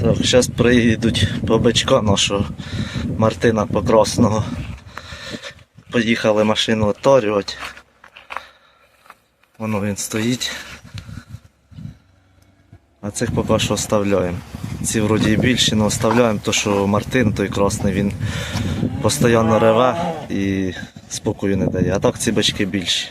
Так, зараз приїдуть по бичка нашого Мартина Покросного. Поїхали машину оторювати. Воно він стоїть. А цих поки що оставляємо. Ці вроді і більші, але оставляємо, то що Мартин той красний, він постійно реве і спокою не дає. А так ці бички більші.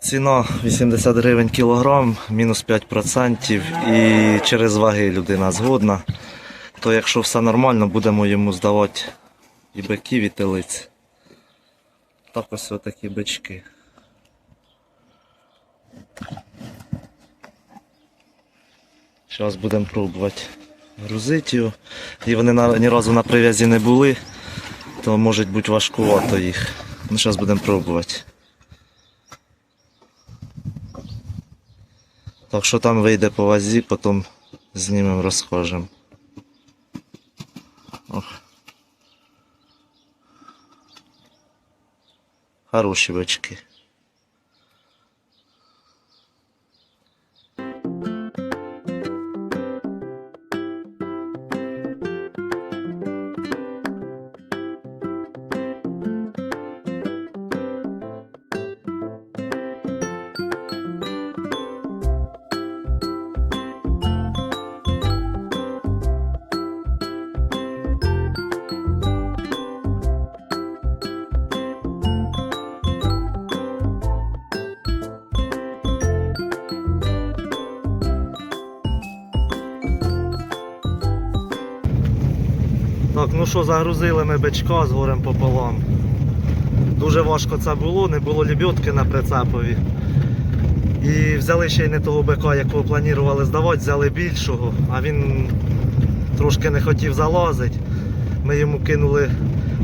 Ціна 80 гривень кілограм, мінус 5% і через ваги людина згодна. То якщо все нормально, будемо йому здавати і биків, і телиць. Так ось отакі бички. Зараз будемо пробувати грузити його. І вони ні разу на прив'язі не були, то може бути важкувато їх. Ну, зараз будемо пробувати. Так що там вийде по вазі, потім знімемо, розхожим. Хороші бички. Так, ну що, загрузили ми бичка з горем пополам. Дуже важко це було, не було лебідки на прицепові. І взяли ще й не того бика, якого планували здавати, взяли більшого, а він трошки не хотів залазити. Ми йому кинули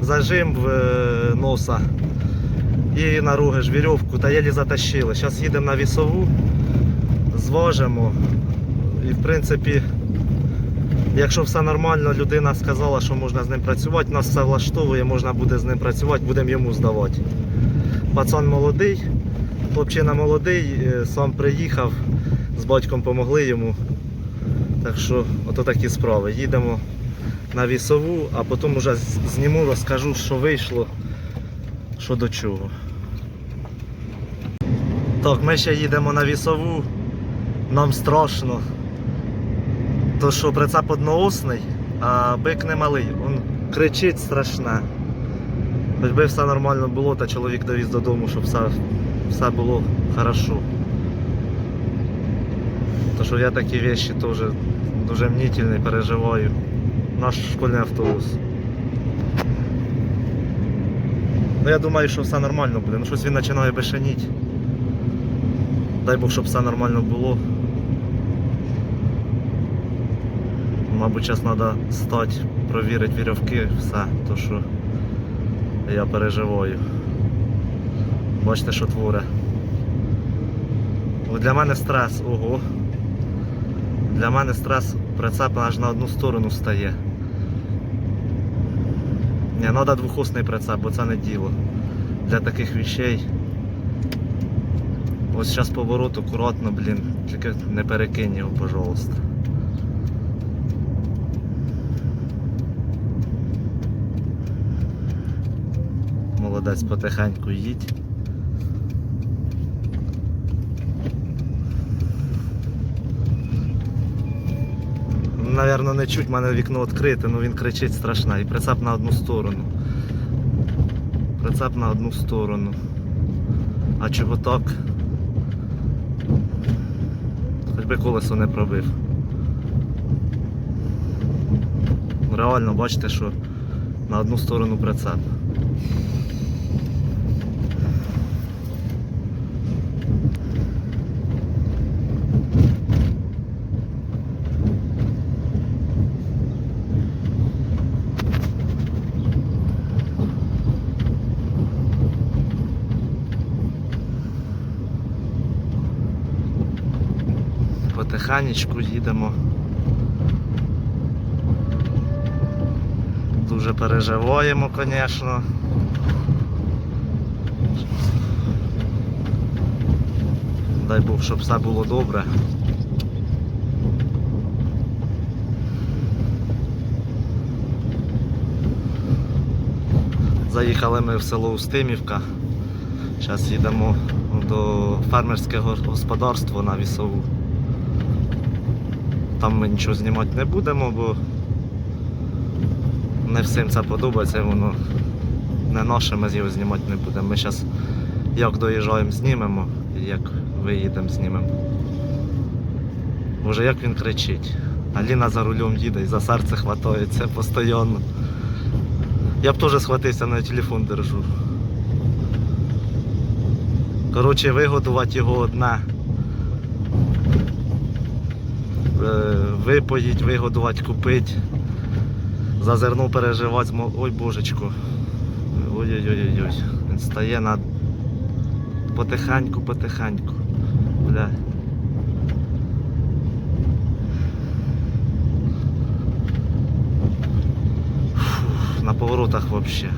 зажим в е, носа і на руги ж вірьовку та єлі затащили. Зараз їдемо на вісову, зважимо. І в принципі Якщо все нормально, людина сказала, що можна з ним працювати, нас все влаштовує, можна буде з ним працювати, будемо йому здавати. Пацан молодий, хлопчина молодий, е, сам приїхав, з батьком помогли йому. Так що, ото такі справи. Їдемо на вісову, а потім вже зніму, розкажу, що вийшло, що до чого. Так, ми ще їдемо на вісову, нам страшно. То що прицеп одноосний, а бик не малий. Він кричить страшне. Хоч би все нормально було, та чоловік довіз додому, щоб все, все було хорошо. То що я такі речі теж дуже мнительний, переживаю. Наш школьний автобус. Ну я думаю, що все нормально буде. Ну щось він починає бешеніть. Дай Бог, щоб все нормально було. Мабуть, зараз треба стати, провірити вірьовки, все, то що я переживаю. Бачите, що творе. Для мене стрес, ого. Для мене стрес прицеп аж на одну сторону стає. Не, треба двохосний прицеп, бо це не діло. Для таких вещей. Ось зараз поворот акуратно, блін. Тільки не перекинь його, пожалуйста. Молодець потихеньку їдь. Навірно, не чуть, в мене вікно відкрите, ну він кричить страшно. І прицеп на одну сторону. Прицеп на одну сторону. А чого так? Хоч би колесо не пробив. Реально бачите, що на одну сторону прицеп. Механічку їдемо. Дуже переживаємо, звісно. Дай Бог, щоб все було добре. Заїхали ми в село Устимівка. Зараз їдемо до фермерського господарства на Вісову. Там ми нічого знімати не будемо, бо не всім це подобається, воно не наше, ми його знімати не будемо. Ми зараз як доїжджаємо, знімемо, як виїдемо, знімемо. Боже, як він кричить. Аліна за рулем їде і за серце хватається постійно. Я б теж схватився, на телефон держу. Коротше, вигодувати його одне. Випоїть, вигодувати, купити. За зерно переживати. Ой божечку. Ой-ой-ой-ой. Він стає на потихеньку, потихеньку. Бля. Фух, на поворотах вообще.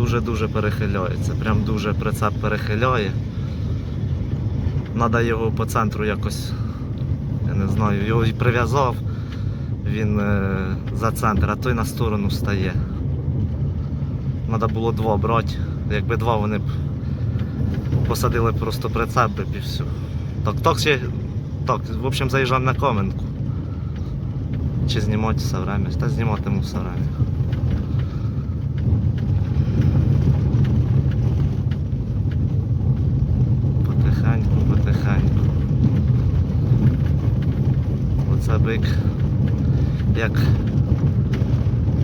Дуже-дуже перехиляється. Прям дуже прицеп перехиляє. Надо його по центру якось. Я не знаю, його і прив'язав, він е, за центр, а той на сторону стає. Треба було два брати. Якби два вони б посадили просто прицеп би і все. Так, так ще. Так, в общем, заїжджаємо на Кам'янку. Чи знімати все время? Та зніматиму все время. Потихеньку, потихеньку. Оце бик, як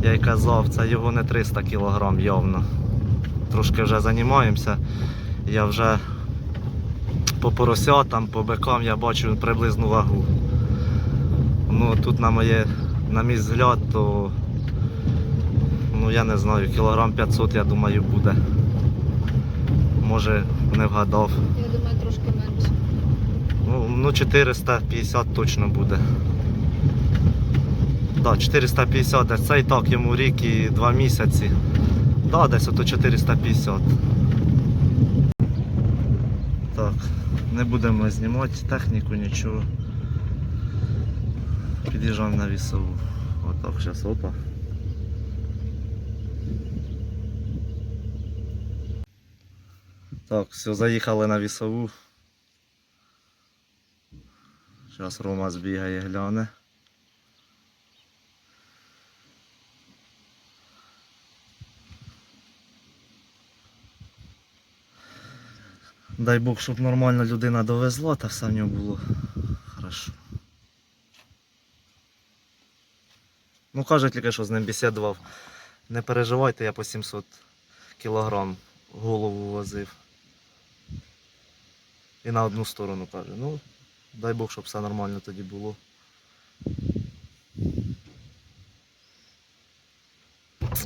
я й казав, це його не 300 кг явно. Трошки вже займаємося. Я вже по поросятам, по бикам я бачу приблизну вагу. Ну тут на моє, на мій взгляд, то ну я не знаю, кілограм 500 я думаю буде. Може не вгадав. Я думаю, трошки менше. Ну, ну 450 точно буде. Да, 450, десь це так йому рік і 2 місяці. Да, десь ото 450. Так, не будемо знімати техніку, нічого. Під'їжджаємо на вісову. Отак, зараз опа. Так, все, заїхали на вісову. Зараз Рома збігає, гляне. Дай Бог, щоб нормальна людина довезла, та все в нього було хорошо. Ну, каже тільки, що з ним бесідував. Не переживайте, я по 700 кілограм голову возив. І на одну сторону каже. Ну, дай Бог, щоб все нормально тоді було.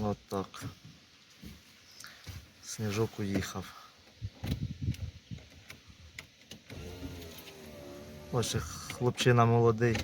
От так. Сніжок уїхав. Ось хлопчина молодий.